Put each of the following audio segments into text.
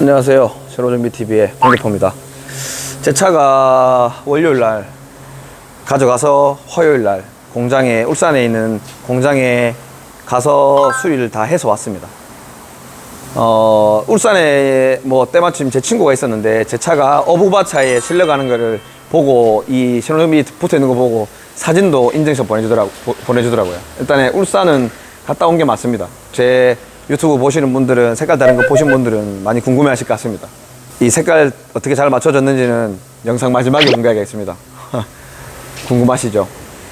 안녕하세요. 신호정비TV의 황대포입니다. 제 차가 월요일 날 가져가서 화요일 날 공장에, 울산에 있는 공장에 가서 수리를 다 해서 왔습니다. 어, 울산에 뭐 때마침 제 친구가 있었는데 제 차가 어부바차에 실려가는 거를 보고 이 신호등이 붙어 있는 거 보고 사진도 인증샷 보내주더라고, 보- 보내주더라고요. 일단은 울산은 갔다 온 게 맞습니다. 제 유튜브 보시는 분들은 색깔 다른 거 보신 분들은 많이 궁금해 하실 것 같습니다. 이 색깔 어떻게 잘 맞춰졌는지는 영상 마지막에 공개하겠습니다. 궁금하시죠?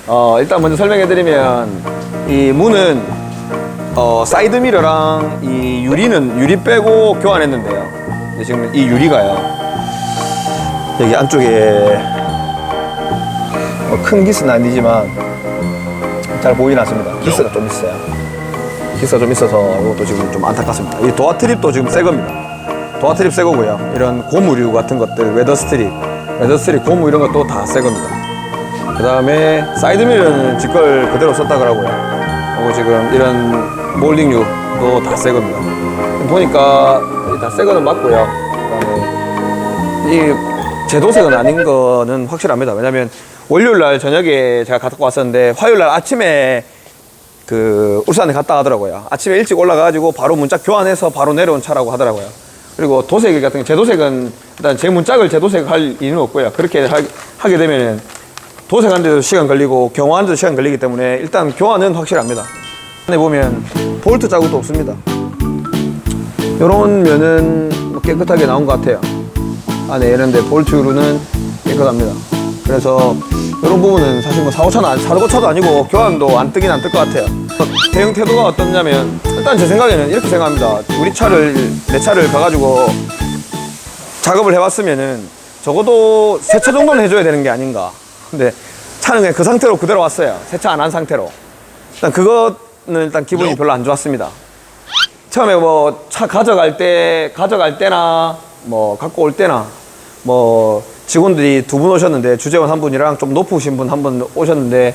어, 일단 먼저 설명해 드리면 이 문은 어, 사이드 미러랑 이 유리는 유리 빼고 교환했는데요. 지금 이 유리가요. 여기 안쪽에 어, 큰 기스는 아니지만 잘 보이진 않습니다. 기스가 좀 있어요. 기스가 좀 있어서 이것도 지금 좀 안타깝습니다. 이 도어 트립도 지금 새 겁니다. 도어 트립 새 거고요. 이런 고무류 같은 것들, 웨더 스트립, 웨더 스트립 고무 이런 것도 다 새 겁니다. 그 다음에 사이드 미러는 직걸 그대로 썼다 그러고요. 그리고 지금 이런 몰딩류도 다 새 겁니다. 보니까 다 새 거는 맞고요. 그다음에 이 제도색은 아닌 거는 확실합니다. 왜냐면 월요일 날 저녁에 제가 갖고 왔었는데 화요일 날 아침에 그 울산에 갔다 하더라고요. 아침에 일찍 올라가가지고 바로 문짝 교환해서 바로 내려온 차라고 하더라고요. 그리고 도색 같은 거, 제도색은 일단 제 문짝을 제 도색 할 이유는 없고요. 그렇게 하, 하게 되면은 도색하는 데도 시간 걸리고 경호하는 데도 시간 걸리기 때문에 일단 교환은 확실합니다. 안에 보면 볼트 자국도 없습니다. 이런 면은 뭐 깨끗하게 나온 것 같아요. 안에 이런데 볼트류는 깨끗합니다. 그래서 이런 부분은 사실 뭐 사고 차는 안, 사고 차도 아니고 교환도 안 뜨긴 안 뜰 것 같아요. 대응 태도가 어떠냐면 일단 제 생각에는 이렇게 생각합니다. 우리 차를 내 차를 가가지고 작업을 해왔으면은 적어도 세차 정도는 해줘야 되는 게 아닌가. 근데 차는 그냥 그 상태로 그대로 왔어요. 세차 안 한 상태로. 일단 그거는 일단 기분이 별로 안 좋았습니다. 처음에 뭐 차 가져갈 때 가져갈 때나 뭐 갖고 올 때나 뭐 직원들이 두 분 오셨는데 주재원 한 분이랑 좀 높으신 분 한 분 오셨는데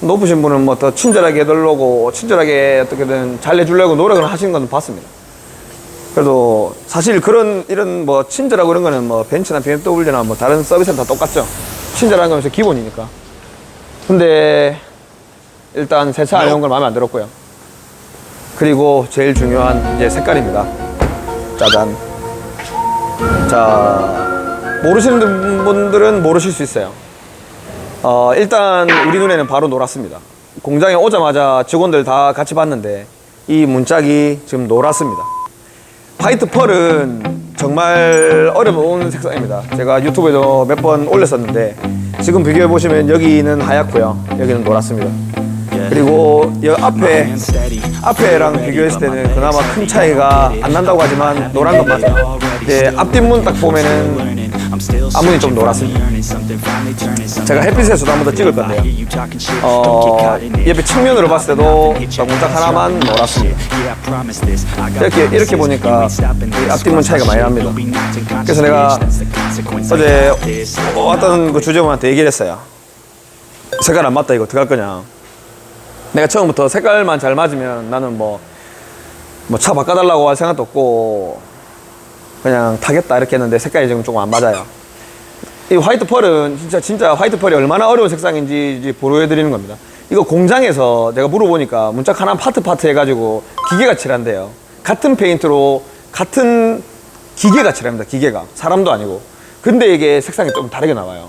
높으신 분은 뭐 더 친절하게 해달라고 친절하게 어떻게든 잘 해주려고 노력을 하신 건 봤습니다. 그래도 사실 그런 이런 뭐 친절하고 이런 거는 뭐 벤츠나 BMW나 뭐 다른 서비스는 다 똑같죠. 친절한 거는 기본이니까. 근데 일단 세차 안 해온 건 마음에 안 들었고요. 그리고 제일 중요한 이제 색깔입니다. 짜잔. 자, 모르시는 분들은 모르실 수 있어요. 어, 일단 우리 눈에는 바로 노랗습니다. 공장에 오자마자 직원들 다 같이 봤는데 이 문짝이 지금 노랗습니다. 화이트 펄은 정말 어려운 색상입니다. 제가 유튜브에도 몇 번 올렸었는데 지금 비교해 보시면 여기는 하얗고요. 여기는 노랗습니다. 그리고 여 앞에 앞에랑 비교했을 때는 그나마 큰 차이가 안 난다고 하지만 노란 건 맞아요. 예, 앞뒷문 딱 보면은 앞문이 좀 노랗습니다. 제가 햇빛에서도 한 번 더 찍을 건데요. 어, 옆에 측면으로 봤을 때도 딱 문짝 하나만 노랗습니다. 이렇게 이렇게 보니까 이 앞뒷문 차이가 많이 납니다. 그래서 내가 어제 왔던 그 주재원한테 얘기를 했어요. 색깔 안 맞다 이거 어떡할 거냐. 내가 처음부터 색깔만 잘 맞으면 나는 뭐 뭐 차 바꿔달라고 할 생각도 없고 그냥 타겠다 이렇게 했는데 색깔이 지금 조금 안 맞아요. 이 화이트 펄은 진짜 진짜 화이트 펄이 얼마나 어려운 색상인지 이제 보여드리는 겁니다. 이거 공장에서 내가 물어보니까 문짝 하나 파트 파트 해가지고 기계가 칠한대요. 같은 페인트로 같은 기계가 칠합니다. 기계가 사람도 아니고. 근데 이게 색상이 좀 다르게 나와요.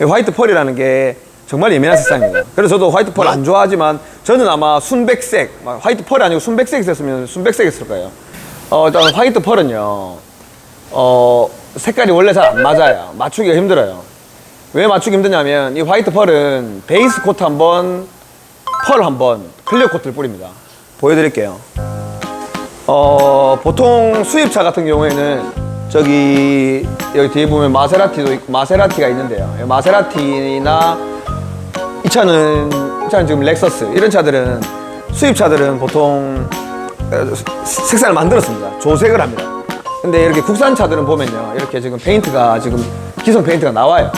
이 화이트 펄이라는 게 정말 예민한 색상입니다. 그래서 저도 화이트 펄 안 좋아하지만 저는 아마 순백색, 막 화이트 펄이 아니고 순백색 있었으면 순백색 했을 거예요. 어, 일단 화이트 펄은요, 어, 색깔이 원래 잘 안 맞아요. 맞추기가 힘들어요. 왜 맞추기 힘드냐면 이 화이트 펄은 베이스 코트 한 번, 펄 한 번, 클리어 코트를 뿌립니다. 보여드릴게요. 어, 보통 수입차 같은 경우에는 저기 여기 뒤에 보면 마세라티도 있고 마세라티가 있는데요. 이 마세라티나 이 차는 이 차는 지금 렉서스 이런 차들은 수입차들은 보통 어, 색상을 만들었습니다. 조색을 합니다. 근데 이렇게 국산 차들은 보면요, 이렇게 지금 페인트가 지금 기성 페인트가 나와요.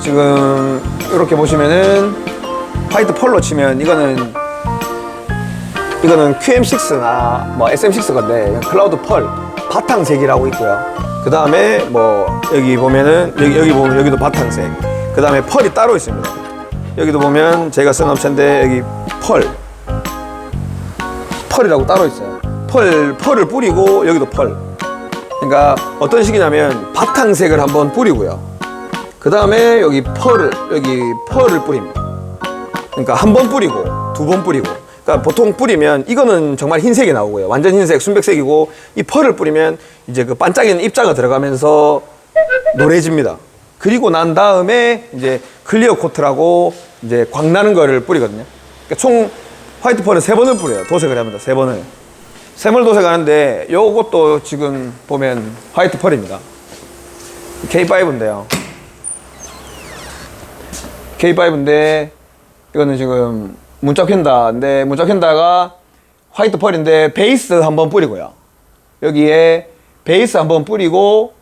지금 이렇게 보시면은 화이트 펄로 치면 이거는 이거는 QM6나 뭐 SM6 건데 클라우드 펄 바탕색이라고 있고요. 그 다음에 뭐 여기 보면은 여기, 여기 보면 여기도 바탕색. 그 다음에 펄이 따로 있습니다. 여기도 보면 제가 쓴 업체인데 여기 펄. 펄이라고 따로 있어요. 펄, 펄을 뿌리고 여기도 펄. 그러니까 어떤 식이냐면 바탕색을 한번 뿌리고요. 그 다음에 여기 펄을, 여기 펄을 뿌립니다. 그러니까 한 번 뿌리고 두 번 뿌리고. 그러니까 보통 뿌리면 이거는 정말 흰색이 나오고요. 완전 흰색 순백색이고 이 펄을 뿌리면 이제 그 반짝이는 입자가 들어가면서 노래집니다. 그리고 난 다음에 이제 클리어 코트라고 이제 광나는 거를 뿌리거든요. 그러니까 총 화이트 펄은 세 번을 뿌려요. 도색을 합니다. 세 번을 세멀 도색 하는데 요것도 지금 보면 화이트 펄입니다 K5인데요 K5인데 이거는 지금 문짝 캔다인데 문짝 캔다가 화이트 펄인데 베이스 한번 뿌리고요. 여기에 베이스 한번 뿌리고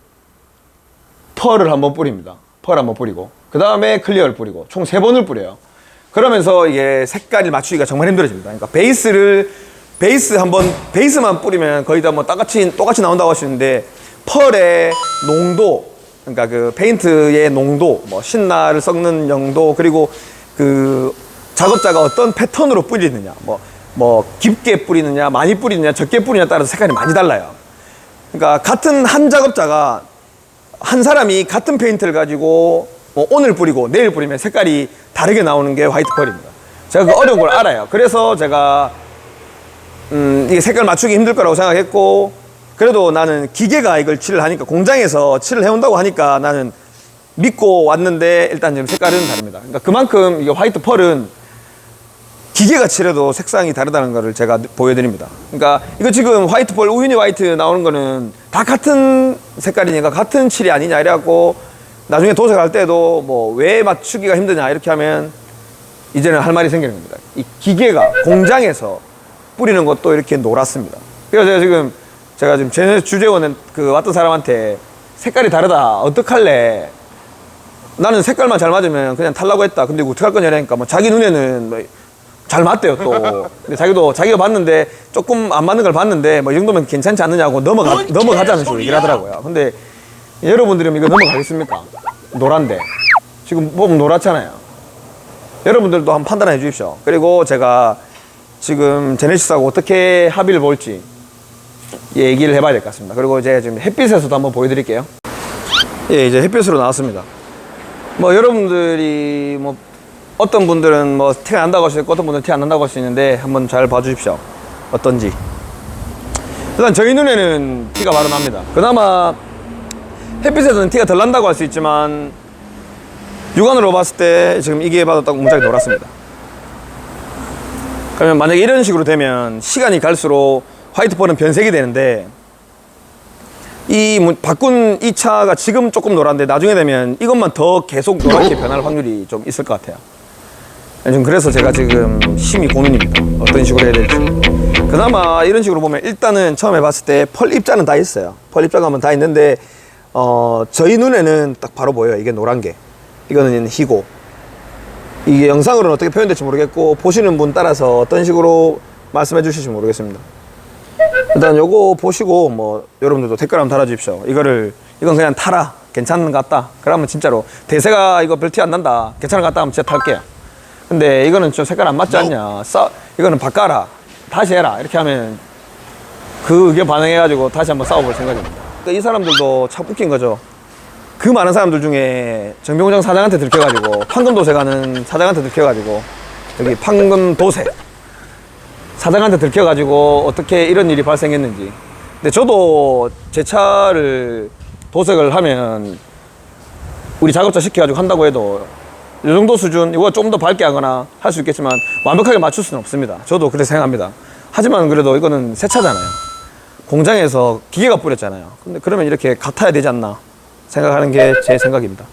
펄을 한번 뿌립니다. 펄 한번 뿌리고 그 다음에 클리어를 뿌리고 총 세 번을 뿌려요. 그러면서 이게 색깔을 맞추기가 정말 힘들어집니다. 그러니까 베이스를 베이스 한번 베이스만 뿌리면 거의 다 뭐 똑같이 똑같이 나온다고 하시는데 펄의 농도 그러니까 그 페인트의 농도 뭐 신나를 섞는 용도 그리고 그 작업자가 어떤 패턴으로 뿌리느냐 뭐 뭐 깊게 뿌리느냐 많이 뿌리느냐 적게 뿌리느냐 따라서 색깔이 많이 달라요. 그러니까 같은 한 작업자가 한 사람이 같은 페인트를 가지고 뭐 오늘 뿌리고 내일 뿌리면 색깔이 다르게 나오는 게 화이트 펄입니다. 제가 그 어려운 걸 알아요. 그래서 제가 음, 이게 색깔 맞추기 힘들 거라고 생각했고 그래도 나는 기계가 이걸 칠을 하니까 공장에서 칠을 해온다고 하니까 나는 믿고 왔는데 일단 지금 색깔은 다릅니다. 그러니까 그만큼 이게 화이트 펄은 기계가 칠해도 색상이 다르다는 것을 제가 보여드립니다. 그러니까 이거 지금 화이트 펄 우유니 화이트 나오는 거는 다 같은 색깔이니까 같은 칠이 아니냐 이래갖고 나중에 도색할 때도 뭐 왜 맞추기가 힘드냐 이렇게 하면 이제는 할 말이 생기는 겁니다. 이 기계가 공장에서 뿌리는 것도 이렇게 노랗습니다. 그래서 제가 지금 제가 지금 제 주재원은 그 왔던 사람한테 색깔이 다르다 어떡할래 나는 색깔만 잘 맞으면 그냥 탈라고 했다. 근데 이거 어떡할 거냐 하니까 뭐 자기 눈에는 뭐 잘 맞대요 또. 근데 자기도 자기가 봤는데 조금 안 맞는 걸 봤는데 뭐 이 정도면 괜찮지 않느냐고 넘어가 넘어가자는 식으로 얘기를 하더라고요. 근데 여러분들은 이거 넘어가겠습니까? 노란데 지금 보면 노랗잖아요. 여러분들도 한번 판단해 주십시오. 그리고 제가 지금 제네시스하고 어떻게 합의를 볼지 얘기를 해봐야 될 것 같습니다. 그리고 제가 지금 햇빛에서도 한번 보여드릴게요. 예, 이제 햇빛으로 나왔습니다. 뭐 여러분들이 뭐 어떤 분들은 뭐 티가 난다고 할 수 있고 어떤 분들은 티 안 난다고 할 수 있는데 한번 잘 봐주십시오. 어떤지. 일단 저희 눈에는 티가 바로 납니다. 그나마 햇빛에서는 티가 덜 난다고 할 수 있지만 육안으로 봤을 때 지금 이게 봐도 딱 문짝이 노랗습니다. 그러면 만약에 이런 식으로 되면 시간이 갈수록 화이트 펄은 변색이 되는데 이 문- 바꾼 이 차가 지금 조금 노란데 나중에 되면 이것만 더 계속 노랗게 변할 확률이 좀 있을 것 같아요. 좀 그래서 제가 지금 심히 고민입니다. 어떤 식으로 해야 될지. 그나마 이런 식으로 보면 일단은 처음에 봤을 때 펄 입자는 다 있어요. 펄 입자가 한번 다 있는데 어 저희 눈에는 딱 바로 보여요. 이게 노란 게. 이거는 희고. 이게 영상으로는 어떻게 표현될지 모르겠고 보시는 분 따라서 어떤 식으로 말씀해 주실지 모르겠습니다. 일단 요거 보시고 뭐 여러분들도 댓글 한번 달아 주십시오. 이거를 이건 그냥 타라 괜찮은 것 같다. 그러면 진짜로 대세가 이거 별 티 안 난다. 괜찮은 것 같다 하면 진짜 탈게요. 근데 이거는 좀 색깔 안 맞지 않냐. 싸 이거는 바꿔라. 다시 해라. 이렇게 하면 그 의견 반영해가지고 다시 한번 싸워볼 생각입니다. 그러니까 이 사람들도 참 웃긴 거죠. 그 많은 사람들 중에 정병장 사장한테 들켜가지고 판금 도색하는 사장한테 들켜가지고 여기 판금 도색 사장한테 들켜가지고 어떻게 이런 일이 발생했는지. 근데 저도 제 차를 도색을 하면 우리 작업자 시켜가지고 한다고 해도 이 정도 수준, 이거 좀 더 밝게 하거나 할 수 있겠지만 완벽하게 맞출 수는 없습니다. 저도 그렇게 생각합니다. 하지만 그래도 이거는 새 차잖아요. 공장에서 기계가 뿌렸잖아요. 근데 그러면 이렇게 같아야 되지 않나 생각하는 게 제 생각입니다.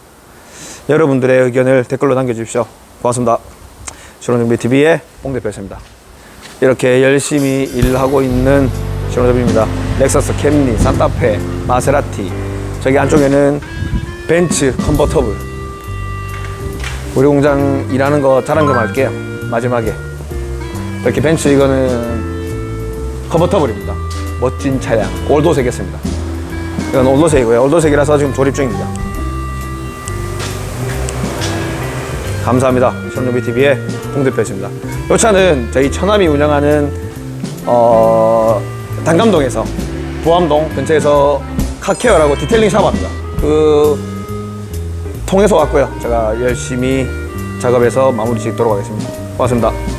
여러분들의 의견을 댓글로 남겨주십시오. 고맙습니다. 신혼준비TV의 홍 대표였습니다. 이렇게 열심히 일하고 있는 신호접입니다. 렉서스, 캠리, 산타페, 마세라티. 저기 안쪽에는 벤츠, 컨버터블. 우리 공장 일하는 거 자랑 좀 할게요. 마지막에. 이렇게 벤츠 이거는 컨버터블입니다. 멋진 차량 올도색이었습니다. 이건 올도색이고요. 올도색이라서 지금 조립 중입니다. 감사합니다. 신혼비 TV의 홍 대표였습니다. 이 차는 저희 처남이 운영하는 어, 단감동에서 부암동 근처에서 카케어라고 디테일링 샵합니다. 그 통해서 왔고요. 제가 열심히 작업해서 마무리 짓도록 하겠습니다. 고맙습니다.